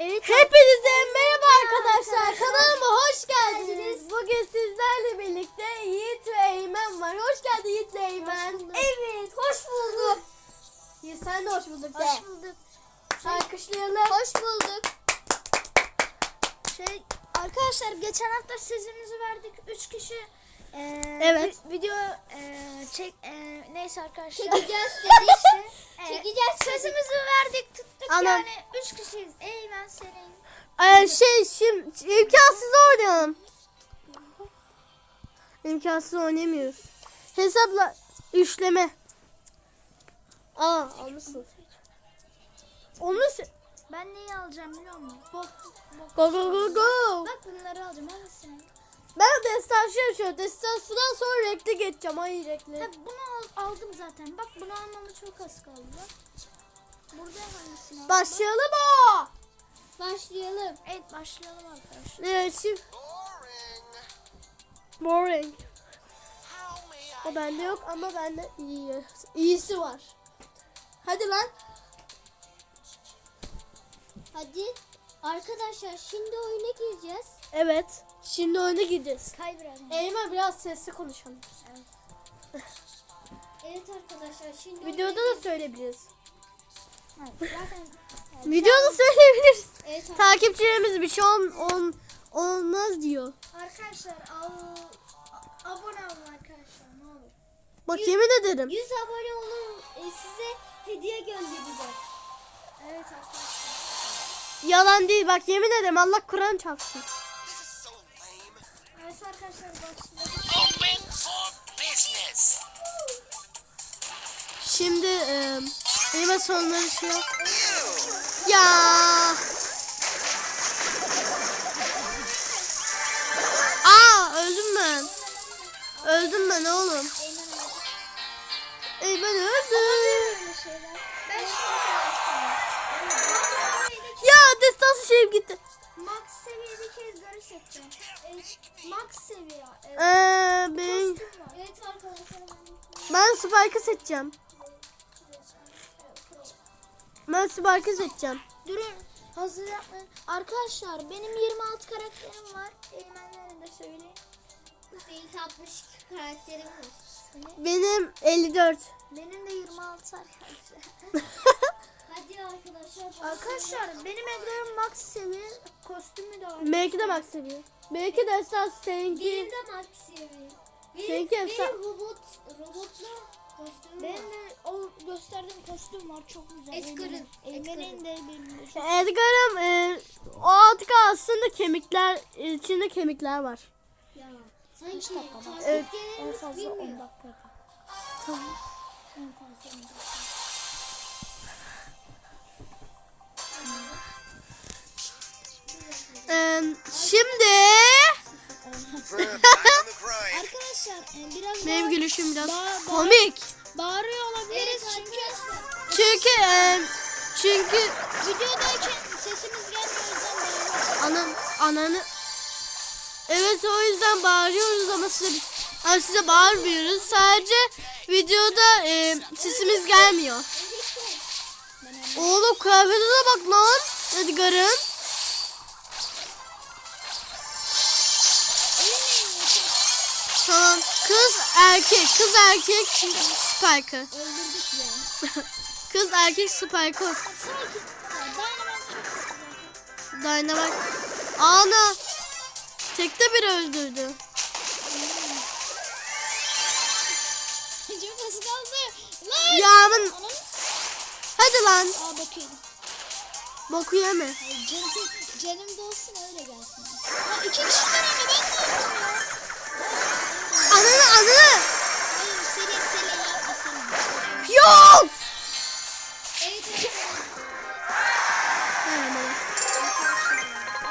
Evet. Hepinize merhaba arkadaşlar. Kanalıma hoş geldiniz. Bugün sizlerle birlikte Yiğit ve Eymen var. Hoş geldin Yiğit ve Eymen. Evet, hoş bulduk. Yiğit sen de hoş bulduk de. Hoş bulduk. Alkışlayalım. Hoş bulduk. Şey, arkadaşlar geçen hafta sözümüzü verdik. Üç kişi eee, Evet. vi- video eee, çek eee, neyse arkadaşlar. Çekeceğiz dedi işte. Eee, Çekeceğiz. Sözümüzü verdik, tuttuk Anam. yani. Üç kişiyiz. Eymen senin. Ee, şey şimdi imkansız oynayalım. İmkansız oynayamıyoruz. Hesapla üçleme. Aa almışsın. Onu Ben neyi alacağım biliyor musun? Go go go go. Bak bunları alacağım. Hangisini? Ben destansı yaşıyorum. Destansından sonra renkli geçeceğim. Ay renkli. Ha, bunu al- aldım zaten. Bak bunu almama çok az kaldı. Burada hangisini aldım? Başlayalım mı? Başlayalım. Evet başlayalım arkadaşlar. Evet şimdi. Boring. O bende yok ama bende iyi. İyisi var. Hadi lan. Hadi. Arkadaşlar şimdi oyuna gireceğiz. Evet. Şimdi oyuna gideceğiz. Kay biraz. Elma biraz sesli konuşalım. Evet arkadaşlar şimdi Videoda da söyleyebiliriz. Evet, zaten Videoda söyleyebiliriz. Evet. Takipçilerimiz bir şey ol, ol- olmaz diyor. arkadaşlar al, abone olun arkadaşlar ne olur. Bak yemin ederim. 100 abone olun e, size hediye göndereceğiz. Evet arkadaşlar. Yalan değil bak yemin ederim Allah Kur'an çarpsın. Evet arkadaşlar başlayalım. Open for business. Şimdi e, elma sonları şey yap. Ya. Aa öldüm ben. Öldüm ben oğlum. Eymen öldü. Böyle şeyler. Ben seviyede, Ya destansı şeyim gitti. Max seviyede kezleri seçeceğim. Evet, max seviye. Evet. Ee, ben. Evet arkadaşlar. ben Spike'ı seçeceğim. Ben Spike'ı seçeceğim. Durun. Hazır yapmayın. Arkadaşlar benim 26 karakterim var. Eymenlerin de söyleyin. Benim 62 karakterim var. Benim 54. Benim de 26 arkadaşlar. Hadi arkadaşlar. arkadaşlar benim Edgar'ın max seviye kostümü de var. Belki de bak seviyor. Belki destansı Benim seninki. de Max seviye. Benim, Seninki benim efsane. robot, robotlu kostümüm Benim var. de o gösterdiğim kostüm var çok güzel. Edgar'ın, Eymen'in de benim de Edgar'ım e, o artık aslında kemikler içinde kemikler var. Ya sanki Evet, en takipçilerimiz fazla 10 bilmiyor. dakika. Tamam. En fazla 10 dakika. Şimdi. Arkadaşlar biraz benim bağır- gülüşüm biraz Bağır- bağır- komik. bağırıyor olabiliriz Evet çünkü. Çünkü e, çünkü videodayken sesimiz gelmiyor o yüzden bağırıyoruz. anam ananı Evet o yüzden bağırıyoruz ama size ama size bağırmıyoruz. Sadece videoda e, sesimiz gelmiyor. Oğlum kıyafetine bak lan Edgar'ın. Erkek. Kız erkek Spike'ı. Öldürdük ya. Kız erkek Spike'ı. Dynamite. Ana. Tekte bir öldürdü. Çok kaldı? Lan! Yağmın. Hadi lan. Aa bakıyorum. Boku yeme. Canım, canım da olsun öyle gelsin. Ya iki kişiler önde ben ne yaptım ya? Ananı ananı. Hayır seri seri yapma seri. Yok. Evet arkadaşlar.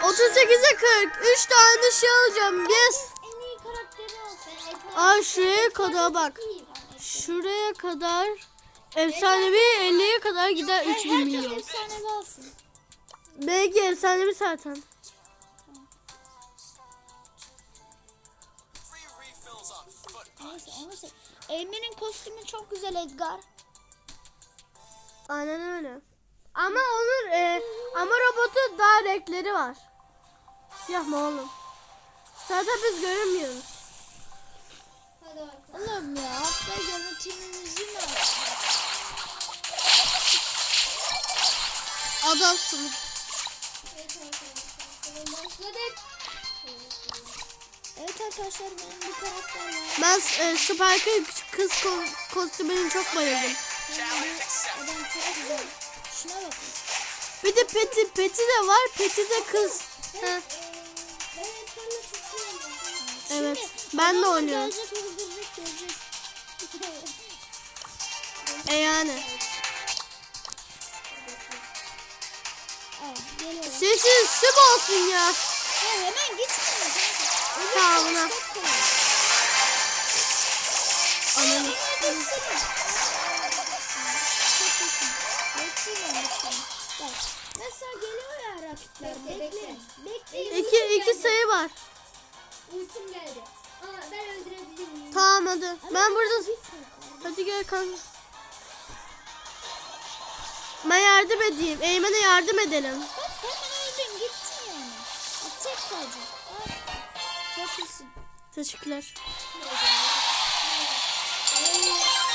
38'e 40. 3 tane şey alacağım. Yes. En iyi karakteri olsun. Ay şuraya kadar bak. Şuraya kadar efsanevi 50'ye kadar gider 3000 Herkes milyon. efsanevi alsın. Belki efsanevi zaten. Neyse onu se- Eymen'in kostümü çok güzel Edgar. Aynen öyle. Ama onun e, ama robotu daha renkleri var. Yapma oğlum. Zaten biz göremiyoruz. Hadi bakalım. Oğlum ya hafta yönetimimizi mi? Adamsın. Evet arkadaşlar. Başladık. Evet arkadaşlar benim bir karakter var. Ben e, Spike'ın kız ko- kostümünü çok bayıldım. Adam çok güzel. Şuna bakın. Bir de Peti, Peti de var. Peti de kız. Ha, Ee, evet oynadım. evet. Ben de oynuyorum. Gelecek öldürecek göreceğiz. E yani. Sesin sim olsun ya. Ya hemen gitme. Tamam buna. Ananı. Mesela geliyor ya rakipler. Bekle, Bekle. İki, iki sayı var. Ultim geldi. Aa ben öldürebilir miyim? Tamam hadi. Ben burada... Hadi gel kanka. Ben yardım edeyim. Eymen'e yardım edelim. Bak hemen öldün gittin yani. Tek kaldı. Çok iyisin. Teşekkürler.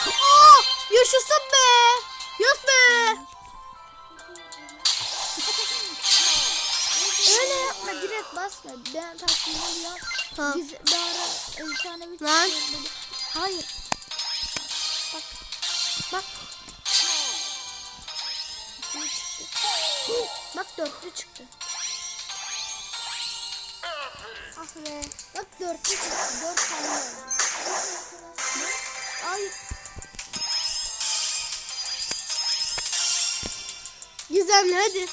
Aa, yaşasın be. Yes be. Öyle yapma direkt basma. Ben taktiğimi biliyorum. Ha. Biz bir ara efsane bir Lan. şey. Hayır. Bak. Bak. Bak dörtlü çıktı. Ah be. Bak dörtlü çıktı. Dört tane oldu. Ay. Gizemli hadi.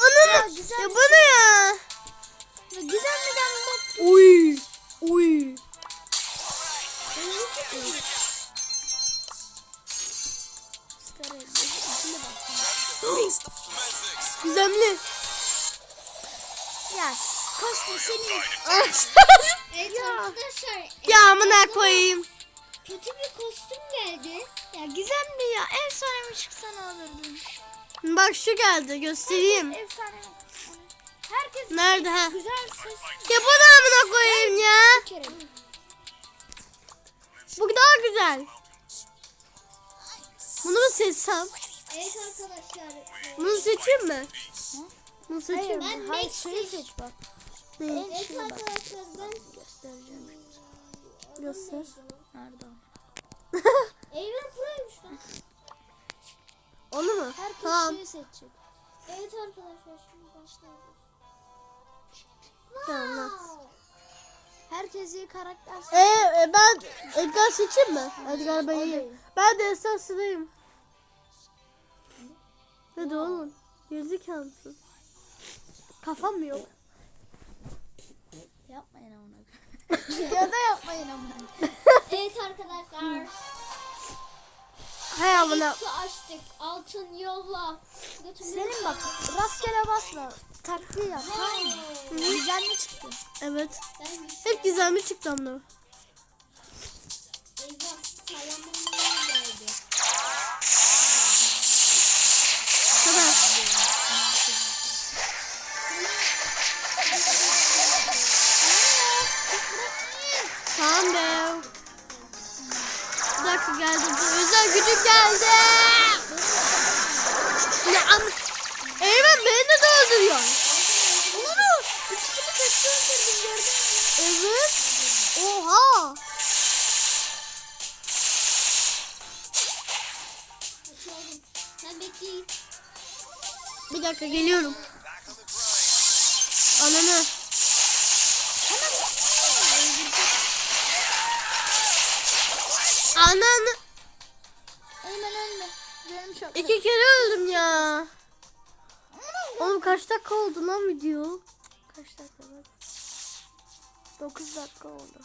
Ananı. Ya, Ya bu ne ya? Güzel mi bak. Uy. Uy. Star Gizemli. Ya kostüm senin. Evet Ya. arkadaşlar. ya amına koyayım. Kötü bir kostüm geldi. Ya gizemli ya. Efsane mi çıksa ne alırdın? Bak şu geldi göstereyim. Efsane? Herkes Nerede ha? güzel ses. Ya bu da amına koyayım ya. Bu daha güzel. Bunu mu seçsem? Evet arkadaşlar. Bunu seçeyim mi? Bunu seçeyim Hayır? Ben hayır şeyi seç bak. Ne? Evet bak. arkadaşlar ben Göstereceğim. Göster. Nerede o? Eyvah buraymış lan. Onu mu? Herkes Tamam. şeyi seçecek. Evet arkadaşlar şimdi başlıyoruz. Tamam. Herkes iyi karakter seç. Ee, e, ben Edgar seçeyim mi? Edgar ben iyiyim. Ben de esasındayım. Hadi oğlum. Gerizekalı Kafam mı yok? Yapmayın amına. Videoda yapmayın amına. Evet arkadaşlar. Hay amına. Açtık. Altın yolla. Götümü Senin bak rastgele basma. Taktiği yap tamam mı? Gizemli çıktı. Evet. Ben bir Hep gizemli çıktı amına. Tamam be. Bir dakika geldi. Özel gücü geldi. Ne am... Eymen beni de öldürüyor. Onu ikisini tekte öldürdüm gördün mü? Evet. Oha. Bir dakika geliyorum. Ananı. Ananı. Eymen ölme. Çok. İki kere öldüm ya. Oğlum kaç dakika oldu lan video? Kaç dakika bak. 9 dakika oldu.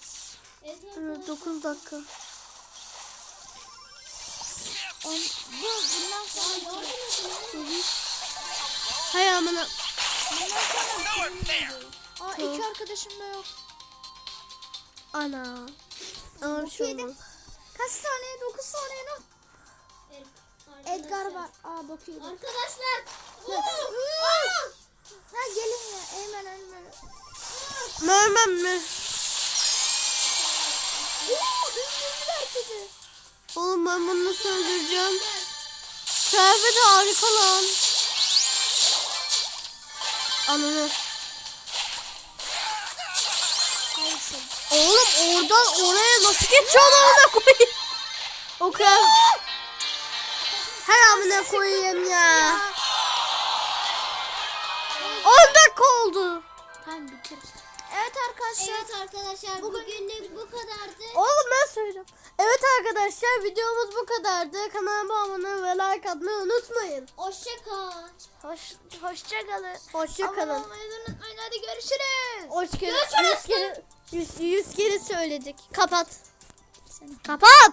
Evet Evet 9 dakika. On, bu bundan sonra Hay amına. Aa iki arkadaşım da yok. Ana. Ama bir şey olmaz. Kaç saniye? 9 saniye ne? Edgar var. Aa bakıyorum. Arkadaşlar. Ha gelin ya. Eymen Eymen. Mermem mi? Oo, herkesi. Oğlum ben bunu nasıl öldüreceğim? Kıyafet harika lan. Ananı. Oğlum oradan oraya nasıl geçiyorlar ona koyayım. O kıyafet. Her amına koyayım ya. 10 dakika oldu. Tamam bitir. Evet arkadaşlar. Evet arkadaşlar bugünlük bu kadardı. Oğlum ben söyleyeceğim. Evet arkadaşlar videomuz bu kadardı. Kanalıma abone ve like atmayı unutmayın. Hoşça kal. Hoş, hoşça kalın. Hoşça Abone kalın. Hadi görüşürüz. Hoş kere, yüz kere, yüz, yüz kere söyledik. Kapat. Kapat.